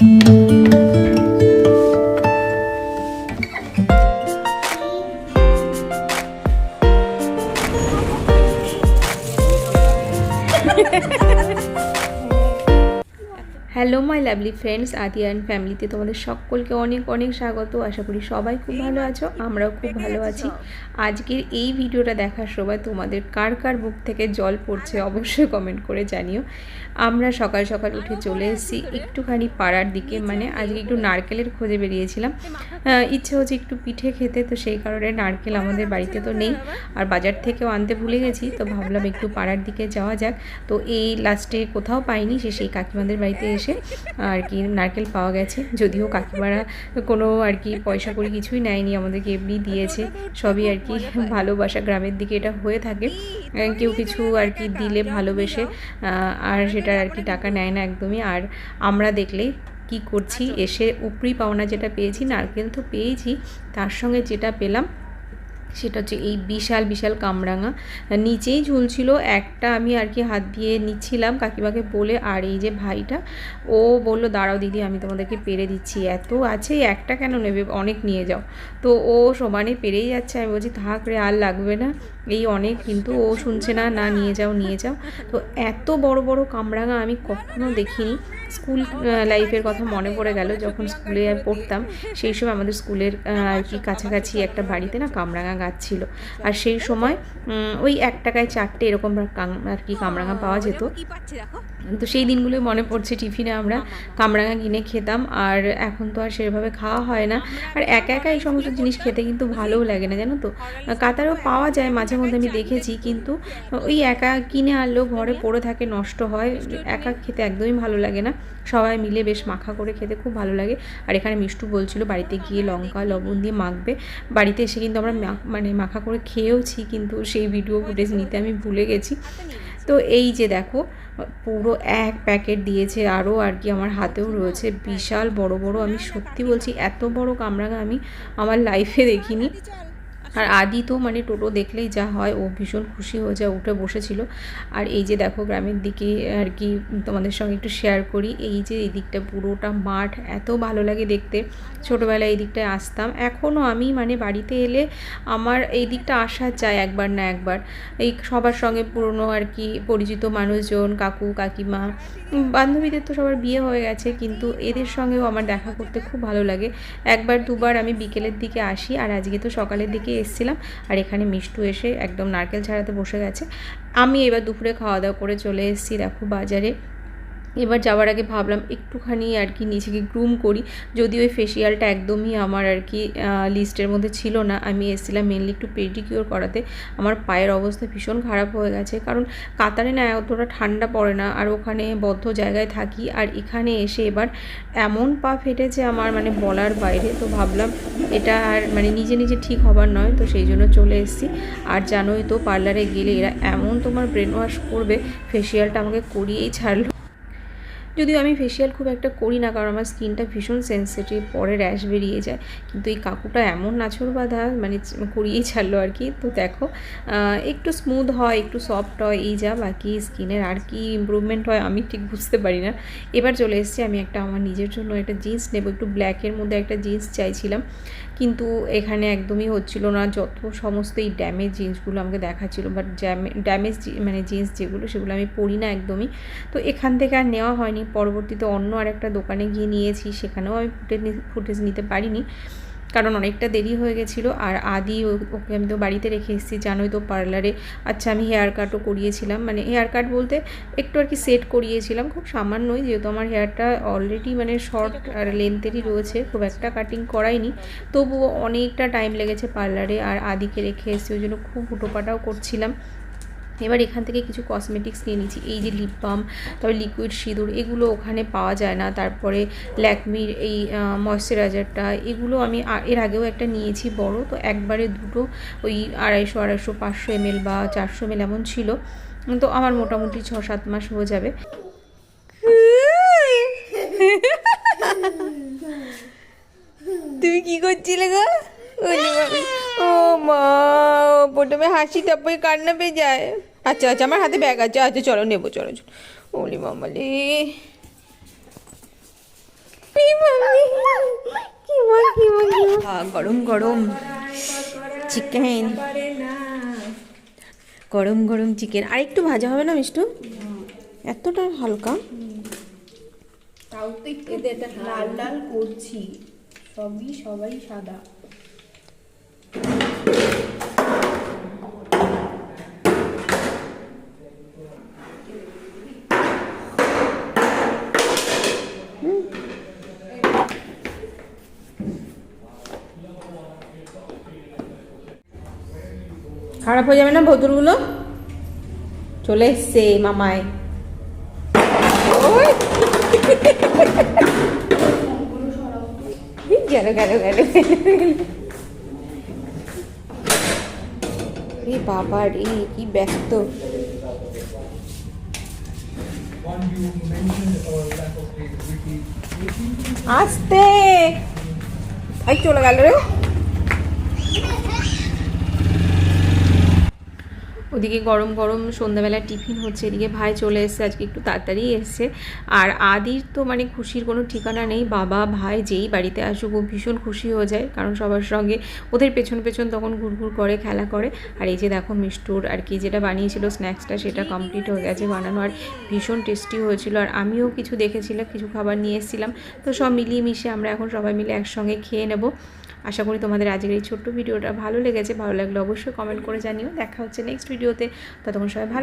Thank you. Hello my lovely friends Adi and ফ্যামিলিতে তোমাদের সকলকে অনেক অনেক স্বাগত। আশা করি সবাই খুব ভালো আছো আমরাও খুব ভালো আছি। আজকের এই ভিডিওটা দেখার সময় তোমাদের কার কার বুক থেকে জল পড়ছে অবশ্যই কমেন্ট করে জানিও। আমরা সকাল সকাল উঠে চলে এসেছি একটুখানি পাড়ার দিকে। মানে আজকে একটু নারকেলের খোঁজে বেরিয়েছিলাম। ইচ্ছে হচ্ছে একটু পিঠে খেতে তো সেই কারণে নারকেল আমাদের বাড়িতে তো নেই। আর বাজার থেকেও আনতে ভুলে গেছি তো ভাবলাম একটু পাড়ার দিকে যাওয়া যাক। তো এই লাস্টে কোথাও পাইনি সে সেই কাকিমাদের বাড়িতে এসে আর কি, নারকেল পাওয়া গেছে। যদিও কাকিমারা কোনো আর কি পয়সা করে কিছুই নেয়নি, আমাদেরকে এমনি দিয়েছে। সবই আর কি ভালোবাসা, গ্রামের দিকে এটা হয়ে থাকে। কেউ কিছু আর কি দিলে ভালোবেসে আর সেটা আর কি টাকা নেয় না একদমই। আর আমরা দেখলেই কি করছি, এসে উপরি পাওনা যেটা পেয়েছি, নারকেল তো পেয়েছি, তার সঙ্গে যেটা পেলাম সেটা হচ্ছে এই বিশাল বিশাল কামরাঙা। নিচেই ঝুলছিল একটা, আমি আর কি হাত দিয়ে নিচ্ছিলাম কাকিমাকে বলে, আর এই যে ভাইটা? ও বলল, দাঁড়াও দিদি, আমি তোমাদেরকে পেরে দিচ্ছি। এত আছে, একটা কেন নেবে? অনেক নিয়ে যাও। তো ও সমানে পেরেই যাচ্ছে। আমি বলছি, থাক রে, আর লাগবে না। এই অনেক, কিন্তু ও শুনছে না না নিয়ে যাও নিয়ে যাও। তো এত বড় বড় কামরাঙা আমি কখনো দেখিনি। স্কুল লাইফের কথা মনে পড়ে গেল যখন স্কুলে পড়তাম। সেই সময় আমাদের স্কুলের আর কি কাছাকাছি একটা বাড়িতে না কামরাঙা গাছ ছিল। আর সেই সময় ওই এক টাকায় চারটে এরকম আর কি কামরাঙা পাওয়া যেত। তো সেই দিনগুলো মনে পড়ছে টিফিনে আমরা কামরাঙা কিনে খেতাম। আর এখন তো আর সেভাবে খাওয়া হয় না। আর একা একা এই সমস্ত জিনিস খেতে কিন্তু ভালোও লাগে না, জানো তো? কাতারেও পাওয়া যায়, মাঝে মধ্যে আমি দেখেছি। কিন্তু ওই একা কিনে আনলেও ঘরে পড়ে থাকে, নষ্ট হয়। একা খেতে একদমই ভালো লাগে না। সবাই মিলে বেশ মাখা করে খেতে খুব ভালো লাগে। আর এখানে মিষ্টু বলছিল বাড়িতে গিয়ে লঙ্কা, লবণ দিয়ে মাখবে। বাড়িতে এসে কিন্তু আমরা মানে মাখা করে খেয়েওছি, কিন্তু সেই ভিডিও ফুটেজ নিতে আমি ভুলে গেছি। তো এই যে দেখো, পুরো এক প্যাকেট দিয়েছে আরও আর কি আমার হাতেও রয়েছে। বিশাল বড় বড়, আমি সত্যি বলছি এত বড় কামরাঙা আমি আমার লাইফে দেখিনি। আর আদি তো মানে টোটো দেখলেই যা হয়, ও ভীষণ খুশি হয়ে যায়, উঠে বসেছিল। আর এই যে দেখো গ্রামের দিকে আর কি তোমাদের সঙ্গে একটু শেয়ার করি, এই যে এই দিকটা পুরোটা মাঠ, এত ভালো লাগে দেখতে। ছোটোবেলায় এই দিকটায় আসতাম। এখনও আমি মানে বাড়িতে এলে আমার এই দিকটা আসা যায় একবার না একবার। এই সবার সঙ্গে পুরনো আর কি পরিচিত মানুষজন, কাকু, কাকিমা, বান্ধবীদের তো সবার বিয়ে হয়ে গেছে, কিন্তু এদের সঙ্গেও আমার দেখা করতে খুব ভালো লাগে। একবার দুবার আমি বিকেলের দিকে আসি, আর আজকে তো সকালের দিকে এসেছিলাম আর এখানে মিষ্টু এসে একদম নারকেল ছাড়াতে বসে গেছে। আমি এবার দুপুরে খাওয়া দাওয়া করে চলে এসেছি দেখো বাজারে। এবার যাওয়ার আগে ভাবলাম একটুখানি আর কি নিজেকে গ্রুম করি। যদি ওই ফেসিয়ালটা একদমই আমার আর কি লিস্টের মধ্যে ছিল না। আমি এসেছিলাম মেনলি একটু পেডিকিওর করাতে। আমার পায়ের অবস্থা ভীষণ খারাপ হয়ে গেছে। কারণ কাতারে না অতটা ঠান্ডা পড়ে না। আর ওখানে বদ্ধ জায়গায় থাকি। আর এখানে এসে এবার এমন পা ফেটেছে আমার মানে বলার বাইরে। তো ভাবলাম এটা আর মানে নিজে নিজে ঠিক হবার নয়। তো সেই জন্য চলে এসেছি। আর জানোই তো পার্লারে গেলে এরা এমন তোমার ব্রেন ওয়াশ করবে। ফেসিয়ালটা আমাকে করিয়েই ছাড়লো। যদিও আমি ফেসিয়াল খুব একটা করি না, কারণ আমার স্কিনটা ভীষণ সেন্সিটিভ পরে র্যাশ বেরিয়ে যায়। কিন্তু এই কাকুটা এমন নাছর বাঁধা মানে করিয়েই ছাড়লো আর কি। তো দেখো একটু স্মুথ হয়, একটু সফট হয়, এই যা, বাকি স্কিনের আর কি ইমপ্রুভমেন্ট হয় আমি ঠিক বুঝতে পারি না। এবার চলে এসেছি আমি একটা আমার নিজের জন্য একটা জিন্স নেব, একটু ব্ল্যাকের মধ্যে একটা জিন্স চাইছিলাম। কিন্তু এখানে একদমই হচ্ছিল না, যত সমস্ত এই ড্যামেজ জিন্সগুলো আমাকে দেখাচ্ছিল বাট ড্যামেজ মানে জিন্স যেগুলো, সেগুলো আমি পরি না একদমই। তো এখান থেকে আর নেওয়া হয়নি। পরবর্তীতে অন্য আরেকটা দোকানে গিয়ে নিয়েছি সেখানেও আমি ফুটেজ ফুটেজ নিতে পারিনি। কারণ অনেকটা দেরি হয়ে গেছিল আর আদি ও- ওকে আমি তো বাড়িতে রেখে এসেছি জানোই তো পার্লারে। আচ্ছা আমি হেয়ার কাটও করিয়েছিলাম। মানে হেয়ার কাট বলতে একটু আর কি সেট করিয়েছিলাম খুব সামান্যই যেহেতু আমার হেয়ারটা অলরেডি মানে শর্ট আর লেন্থেরই রয়েছে খুব একটা কাটিং করাইনি। তবুও অনেকটা টাইম লেগেছে পার্লারে আর আদিকে রেখে এসেছি ওই জন্য খুব হুটোপাটাও করছিলাম। এবার এখান থেকে কিছু কসমেটিক্স নিয়ে নিচ্ছি। এই যে লিপ বাম তারপরে লিকুইড সিঁদুর, এগুলো ওখানে পাওয়া যায় না। তারপরে ল্যাকমির এই ময়শ্চারাইজারটা এগুলো আমি এর আগেও একটা নিয়েছি বড়। তো একবারে দুটো, ওই আড়াইশো আড়াইশো, পাঁচশো এমএল বা চারশো এমএল এমন ছিল। তো আমার মোটামুটি ছ সাত মাস হয়ে যাবে। তুমি কি করছিলে গো। ও মা, প্রথমে হাসি, তারপরে কান্না পেয়ে যায়। আচ্ছা আচ্ছা আমার হাতে ব্যাগ আছে আচ্ছা চলো, নেব, চলো চলো। ওলি মামালি। গরম গরম চিকেন গরম গরম চিকেন আর একটু ভাজা হবে না, মিষ্টু? এতটা হালকা? তাও তো একটু লাল লাল করছি। সবই সবাই সাদা। খারাপ হয়ে যাবে না বোতলগুলো চলে এসছে মামায় বাবা রে, কি ব্যস্ত. আসতে। চলে গেল রে। ওদিকে গরম গরম সন্ধ্যাবেলা টিফিন হচ্ছে, এদিকে ভাই চলে এসেছে, আজকে একটু তাড়াতাড়ি এসছে। আর আদির তো মানে খুশির কোনো ঠিকানা নেই, বাবা, ভাই যেই বাড়িতে আসুক, ও ভীষণ খুশি হয়ে যায়, কারণ সবার সঙ্গে ওদের পেছন পেছন তখন ঘুরঘুর করে, খেলা করে। আর এই যে দেখো মিষ্টুর আর কি যেটা বানিয়েছিল, স্ন্যাক্সটা সেটা কমপ্লিট হয়ে গেছে বানানো, আর ভীষণ টেস্টি হয়েছিল। আর আমিও কিছু দেখেছিলাম, কিছু খাবার নিয়ে এসেছিলাম। তো সব মিলিয়ে মিশে আমরা এখন সবাই মিলে একসঙ্গে খেয়ে নেব। আশা করি তোমাদের আজকের এই ছোট্ট ভিডিওটা ভালো লেগেছে। ভালো লাগলে অবশ্যই কমেন্ট করে জানিও। দেখা হচ্ছে নেক্সট ভিডিওতে ততক্ষণ সবাই ভালো